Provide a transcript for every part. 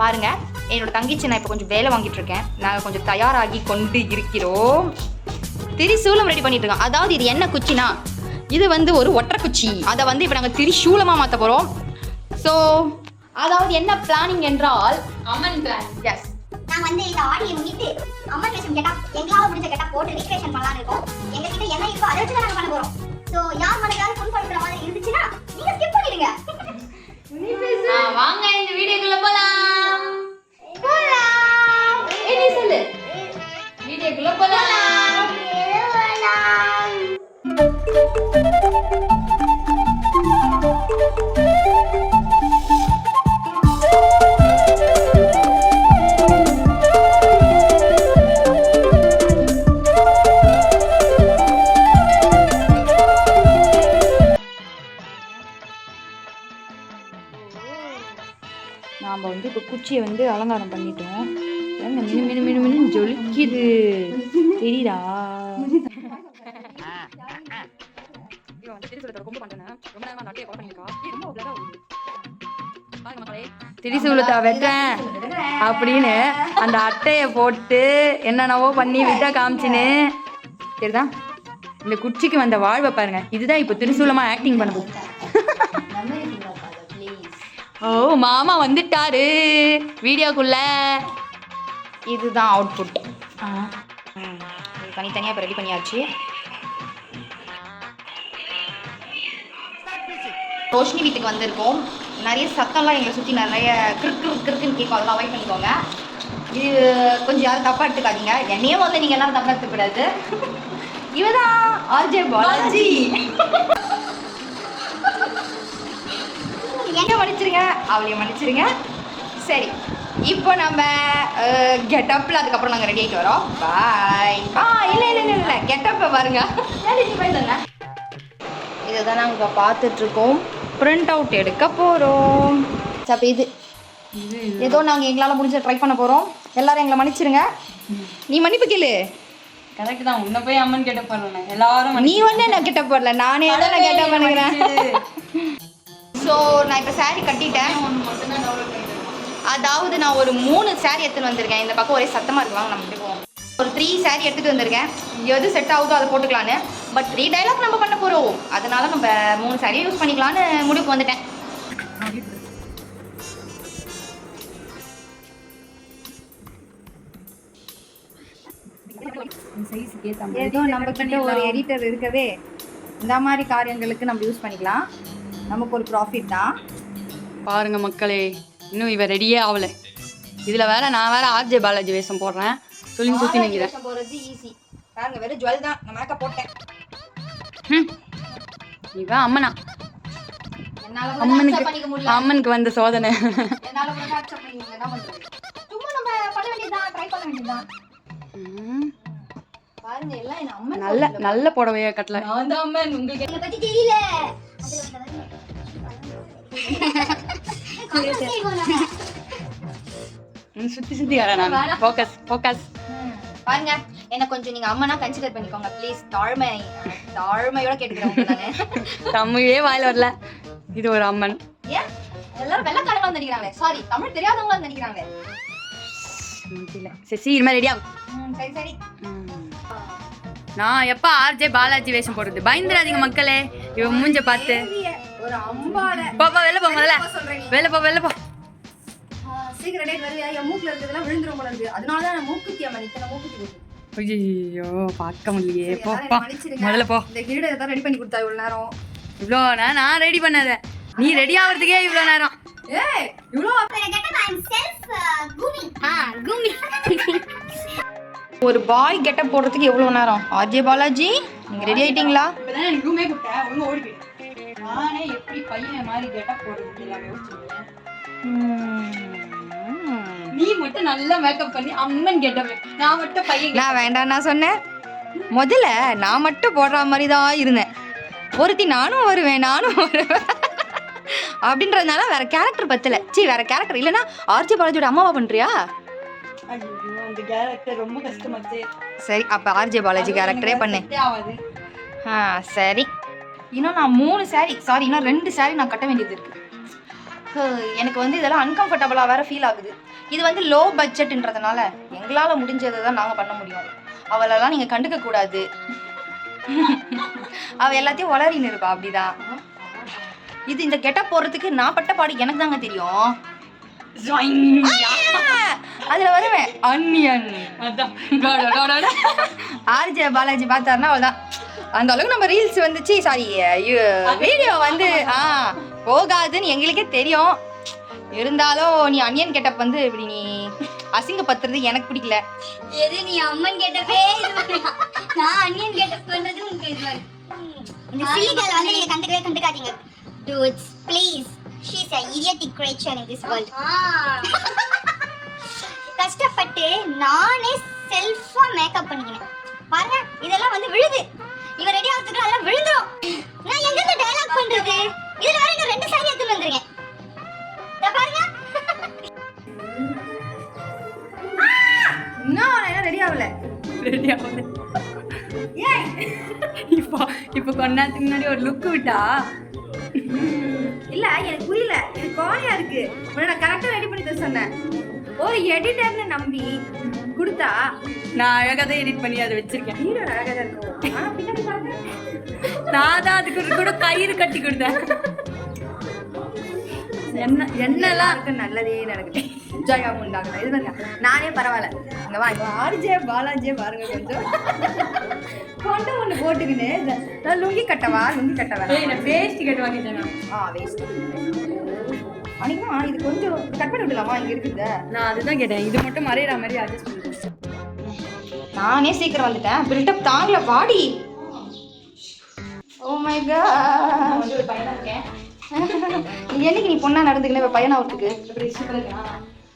பாருங்க என்னோட தங்கச்சி நான் இப்போ கொஞ்சம் வேலை வாங்கிட்டு இருக்கேன். நாங்கள் கொஞ்சம் தயாராகி கொண்டு இருக்கிறோம். திரிசூலம் ரெடி பண்ணிட்டு இருக்கோம் அதாவது இது என்ன குச்சினா இது வந்து ஒரு ஒற்றை குச்சி. அதை வந்து இப்போ நாங்கள் திரிசூலமாக மாற்ற போகிறோம் ஸோ அதாவது என்ன பிளானிங் என்றால் அம்மன் பிளான் எஸ் நாங்க வந்து இந்த ஆடியை முன்னிட்டு அம்மன் வேஷம் கெட்டா எங்களால முடிஞ்ச கெட்டா போட்டு இருக்கோம். எங்க கிட்ட என்ன இருக்கோ அதை வச்சு தான் நாங்க பண்ண போறோம். சோ யார் மனதாலும் புண்படுத்துற மாதிரி இருந்துச்சுன்னா நீங்க ஸ்கிப் பண்ணிடுங்க. வாங்க இந்த வீடியோக்குள்ள போலாம். வீடியோக்குள்ள போலாம். நாம் வந்து இப்போ குச்சியை வந்து அலங்காரம் பண்ணிட்டோம். மினு மினு மினு மினு ஜொலிக்குது தெரியுதா திரிசூலத்தா வெட்டேன் அப்படின்னு அந்த அட்டையை போட்டு என்னென்னவோ பண்ணி விட்டா காமிச்சின்னு சரிதா இந்த குச்சிக்கு வந்த வாழ்வை பாருங்க இதுதான் இப்போ திரிசூலமா ஆக்டிங் பண்ண ஓ மாமா வந்துட்டாரு வீடியோக்குள்ள இதுதான் அவுட்புட் தனித்தனியாக இப்போ ரெடி பண்ணியாச்சு. ரோஷினி வீட்டுக்கு வந்திருக்கோம். நிறைய சத்தம்லாம் எங்களை சுற்றி நிறைய கிறுக்கு கிறுக்குன்னு கேட்கும். அதெல்லாம் அவாய்ட் பண்ணிக்கோங்க. இது கொஞ்சம் யாரும் தப்பாக எடுத்துக்காதீங்க. என்னையே வந்து நீங்கள் எல்லாரும் தப்பாக எடுத்துக்கூடாது இவதான் ஆர்ஜே பாலாஜி. என்ன மன்னிச்சிருங்க? அவளையும் மன்னிச்சிருங்க. சரி. இப்போ நம்ம கெட்டப்பில் அதுக்கப்புறம் நாங்கள் ரெடி ஆகிட்டு வரோம். பாய் ஆ இல்லை இல்லை இல்லை இல்லை. கெட்டப்பை பாருங்க. இதுதான் நாங்கள் இப்போ பார்த்துட்ருக்கோம். பிரிண்ட் அவுட் எடுக்க போகிறோம் அப்போ இது. ஏதோ நாங்கள் எங்களால் முடிஞ்ச ட்ரை பண்ண போகிறோம் எல்லாரும் எங்களை மன்னிச்சிருங்க. நீ மன்னிப்பு கேளு. கரெக்ட் தான். உன்னை போய் அம்மன் கேட்ட போறேன் எல்லாரும் நீ ஒன்று நான் கெட்ட போடல நானே தான் நான் கெட்ட பண்ணுகிறேன் ஸோ நான் இப்போ saree கட்டிட்டேன். அதாவது நான் ஒரு மூணு சேரீ எடுத்துன்னு வந்திருக்கேன். இந்த பக்கம் ஒரே சத்தமாக இருக்கு நம்ம போவோம்? ஒரு த்ரீ saree எடுத்துகிட்டு வந்திருக்கேன். எது செட் ஆகுதோ அதை போட்டுக்கலான்னு பட் த்ரீ டைலாக் நம்ம பண்ண போகிறோம் அதனால நம்ம மூணு saree யூஸ் பண்ணிக்கலான்னு முடிவுக்கு வந்துட்டேன். ஏதோ நம்ம கிட்ட ஒரு எடிட்டர் இருக்கவே இந்த மாதிரி காரியங்களுக்கு நம்ம யூஸ் பண்ணிக்கலாம். நமக்கு ஒரு ப்ராஃபிட் தான். பாருங்க மக்களே இன்னும் இவ ரெடியே ஆகல இதுல வேற நான் வேற ஆர்ஜே பாலாஜி வேஷம் போடுறேன். சொல்லி சுத்தி நிக்கிறேன். போகிறது ஈஸி பாருங்க வெறும் ஜுவல் தான். நான் மேக்கப் போட்டேன். இவன் அம்மனா. அம்மனுக்கு அம்மனுக்கு வந்த சோதனை. என்னால கூட accept பண்ணிக்க முடியல. என்ன பண்றது? சும்மா நம்ம பண்ண வேண்டியதுதான். ட்ரை பண்ண வேண்டியதுதான். ம். பாருங்க எல்லாம் என் அம்மன் நல்ல நல்ல புடவைய கட்டல. உங்களுக்கு எங்களை பத்தி தெரியல. சுத்தி சுத்தி வரேன் நான் ஃபோக்கஸ் ஃபோக்கஸ். பாருங்க என்ன கொஞ்சம் நீங்க அம்மனா கன்சிடர் பண்ணிக்கோங்க ப்ளீஸ் தாழ்மை தாழ்மையோட கேட்டுக்கிறேன் நானு தமிழே வாயில வரல இது ஒரு அம்மன் ஏன் எல்லாரும் வெள்ளக்காரங்களா வந்து நினைக்கிறாங்களே சாரி தமிழ் தெரியாதவங்களா வந்து நினைக்கிறாங்களே சரி சீக்கிரமா ரெடியா ம், சரி சரி நான் எப்ப ஆர்ஜே பாலாஜி வேஷம் போடுறது பயந்துடாதீங்க மக்களே இவன் மூஞ்ச பார்த்து ஒரு அம்பால. போ போ வெளில போ முதல்ல. வெளில போ வெளில போ. சீக்கிரம் டேட் வருது என் மூக்குல இருக்கிறதெல்லாம் விழுந்துரும் போல இருக்கு. அதனால தான் நான் மூக்குத்தி அம்மன் இத்தனை மூக்குத்தி போட்டு. ஐயோ பார்க்க முடியலையே. போ. முதல்ல போ. இந்த கிரீடத்தை தான் ரெடி பண்ணி கொடுத்தா இவ்வளவு நேரம். இவ்வளோ நான் நான் ரெடி பண்ணாத. நீ ரெடி ஆகிறதுக்கே இவ்வளோ நேரம். ஏய் இவ்வளோ ஒரு பாய் கெட்டப் போடுறதுக்கு எவ்வளவு நேரம்? ஆர்ஜே பாலாஜி நீங்க ரெடி ஆயிட்டீங்களா? இப்பதான் எனக்கு ரூமே கொடுத்தேன் ஒழுங்கா ஓடி போயிட்டேன் நானே எப்படி பையன் மாதிரி எல்லாமே யோசிச்சிருக்கேன் நீ மட்டும் நல்லா மேக்கப் பண்ணி அம்மன் கெட்டப் நான் மட்டும் பையன் நான் வேண்டாம் நான் சொன்னேன். முதல்ல நான் மட்டும் போடுற மாதிரி தான் இருந்தேன். ஒருத்தி நானும் வருவேன் நானும் வருவேன். அப்படின்றதுனால வேற கேரக்டர் பத்தல. சீ வேற கேரக்டர் இல்லைன்னா ஆர்ஜி பாலாஜியோட அம்மாவா பண்றியா? சரி அப்ப ஆர்ஜே பாலாஜி கேரக்டரே பண்ணு. ஆ சரி. இன்னும் நான் மூணு saree சாரி இன்னும் ரெண்டு saree நான் கட்ட வேண்டியது இருக்கு. எனக்கு வந்து இதெல்லாம் அன்கம்ஃபர்டபுளாக வேற ஃபீல் ஆகுது. இது வந்து லோ பட்ஜெட்ன்றதுனால எங்களால் முடிஞ்சதை தான் நாங்கள் பண்ண முடியும். அவளெல்லாம் நீங்கள் கண்டுக்க கூடாது. அவள் எல்லாத்தையும் வளரின்னு இருப்பா அப்படிதான். இது இந்த கெட்டப் போடுறதுக்கு நான் பட்ட பாடு எனக்கு தாங்க தெரியும். அதுல வருவேன். அன்னியன் ஆர்ஜே பாலாஜி பார்த்தாருன்னா அவ்வளோதான் அந்த அளவுக்கு நம்ம ரீல்ஸ் வந்துச்சு. சாரி வீடியோ வந்து ஆ போகாதுன்னு எங்களுக்கே தெரியும். இருந்தாலும் நீ அன்னியன் கெட்டப் வந்து இப்படி நீ அசிங்கப்படுத்துறது எனக்கு பிடிக்கல. எது நீ அம்மன் கேட்டப்பே. நான் அண்ணியன் கேட்டப் பண்றது உங்களுக்கு. இந்த silly girl வந்து நீங்க கண்டுக்கவே கண்டுக்காதீங்க. Dudes please. She's a idiotic creature in this world. கஷ்டப்பட்டு நானே செல்ஃபா மேக்கப் பண்ணிக்கினேன். பாருங்க இதெல்லாம் வந்து விழுது. இவ ரெடி ஆகிறதுக்கு அதெல்லாம் விழுந்துரும். நான் எங்க இருந்து டயலாக் பண்றது? இதுல வர இன்னும் ரெண்டு சாரி எடுத்து வந்திருக்கேன். இதோ பாருங்க. இன்னும் நான் என்ன ரெடி ஆகல. இப்போ இப்போ கொஞ்ச நேரத்துக்கு முன்னாடி ஒரு லுக் விட்டா? இல்ல எனக்கு புரியல. கோழையா இருக்கு. உன்னை நான் கரெக்டா ரெடி பண்ணி தர சொன்னேன். ஒரு எடிட்டர்னு நம்பி கொடுத்தா? நான் அழகாக தான் எடிட் பண்ணி அதை வச்சிருக்கேன். ஹீரோ அழகா தான் இருக்கும் ஆனா பின்னாடி பாருங்க. நான் தான் அதுக்கு கூட கயிறு கட்டி கொடுத்தேன். என்ன என்னெல்லாம்? நல்லதே நடக்குது. ஜெயம் உண்டாகுது இது நானே பரவாயில்ல. இங்க வா இங்க ஆர்ஜே பாலாஜியே பாருங்க கொஞ்சம். கொண்டு ஒன்று போட்டுக்கின்னு நான் லுங்கி கட்டவா லுங்கி கட்டவா? வேஸ்ட் கட்டு வாங்கிட்டேன். ஆ வேஸ்ட் அன்னைக்குமா இது கொஞ்சம் கட் பண்ணி விடலாமா? இங்க இருக்குது நான் அதுதான் கேட்டேன். இது மட்டும் மறையிற மாதிரி அட்ஜஸ்ட் பண்ணிட்டேன் நானே சீக்கிரம் வந்துட்டேன். பில்டப் தாங்கல வாடி. ஓ மை காட் என்னைக்கு நீ பொண்ணா நடந்துக்கல இப்ப பையனா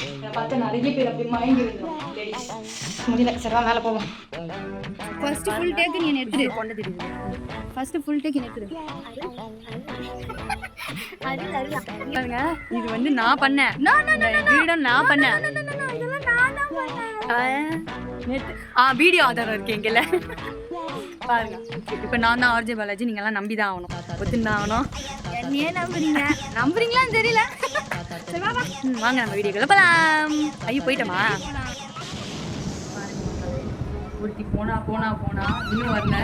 என்னை பார்த்து நிறைய பேர் அப்படி மயங்கி லேடிஸ் முடியல. சரி மேலே போவோம். ஃபர்ஸ்ட் ஃபுல் டேக் நீ எடுத்துரு கொண்டு தெரியுது ஃபர்ஸ்ட் ஃபுல் டேக் எடுத்துரு பாருங்க இது வந்து நான் பண்ணேன் இந்த வீடியோ நான் பண்ணேன். ஆ, வீடியோ ஆதாரம் இருக்கு எங்கல பாருங்க. இப்போ நான் தான் ஆர்ஜே பாலாஜி நீங்க எல்லாம் நம்பி தான் ஆகணும். ஒத்துன்னு தான் ஆகணும். என்னையே நம்புறீங்க. நம்புறீங்களான்னு தெரியல. வாங்க நம்ம வீடியோக்குள்ள போலாம். ஐயோ போயிட்டோமா? ஒருத்தி போனா போனா போனா இன்னும் வரல.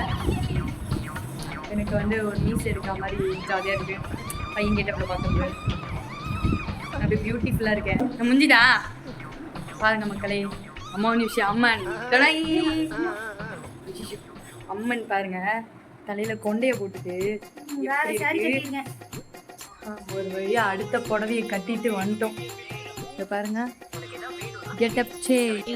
எனக்கு வந்து ஒரு மீஸ் எடுக்கிற மாதிரி ஜாலியாக இருக்கு. பையன் கேட்டப்பில் பார்க்கும்போது அப்படி பியூட்டிஃபுல்லாக இருக்கேன். நான் முஞ்சிதா? பாருங்க மக்களே அம்மா நிமிஷம் அம்மன். அம்மன் பாருங்க தலையில கொண்டைய போட்டுட்டு ஒரு வழியா அடுத்த புடவையை கட்டிட்டு வந்துட்டோம். இங்க பாருங்க. கெட்டப் சேஞ்ச்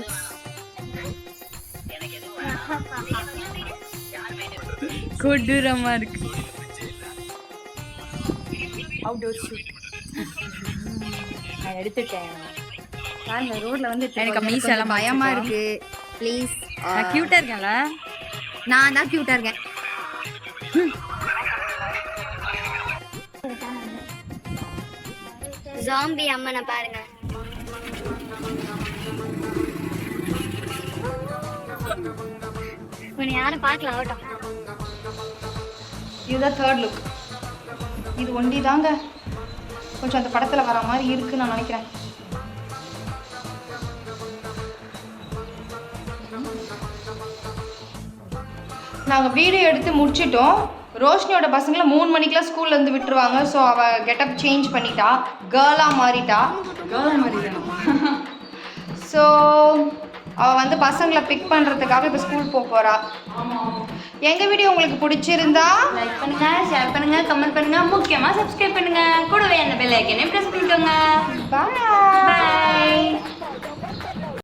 கொடூரமா இருக்கு. அவுட்டோர் ஷூட் நான் எடுத்துட்டேன். பாருங்க ரோட்ல வந்து எனக்கு மீசை எல்லாம் பயமா இருக்கு. ப்ளீஸ் நான் கியூட்டா இருக்கேன்ல? நான் தான் கியூட்டா இருக்கேன். ஜாம்பி அம்மனை பாருங்க. யாரும் பார்க்கல ஆகட்டும் இதுதான் தேர்ட் லுக் இது ஒண்டி தாங்க. கொஞ்சம் அந்த படத்துல வர மாதிரி இருக்குன்னு நான் நினைக்கிறேன். நாங்கள் வீடியோ எடுத்து முடிச்சிட்டோம். ரோஷினியோட பசங்களை மூணு மணிக்கெலாம் ஸ்கூல்ல இருந்து விட்டுருவாங்க. ஸோ அவள் கெட்டப் சேஞ்ச் பண்ணிட்டா. கேர்ளாக மாறிட்டா. கேர்ள் மாதிரி தான் ஸோ அவள் வந்து பசங்களை பிக் பண்ணுறதுக்காக இப்போ ஸ்கூல் போக போகிறா எங்கள் வீடியோ உங்களுக்கு பிடிச்சிருந்தா? லைக் பண்ணுங்க ஷேர் பண்ணுங்க கமெண்ட் பண்ணுங்க முக்கியமா சப்ஸ்கிரைப் பண்ணுங்க. கூடவே அந்த பெல் ஐக்கனே பிரஸ் பண்ணிக்கோங்க. பாய்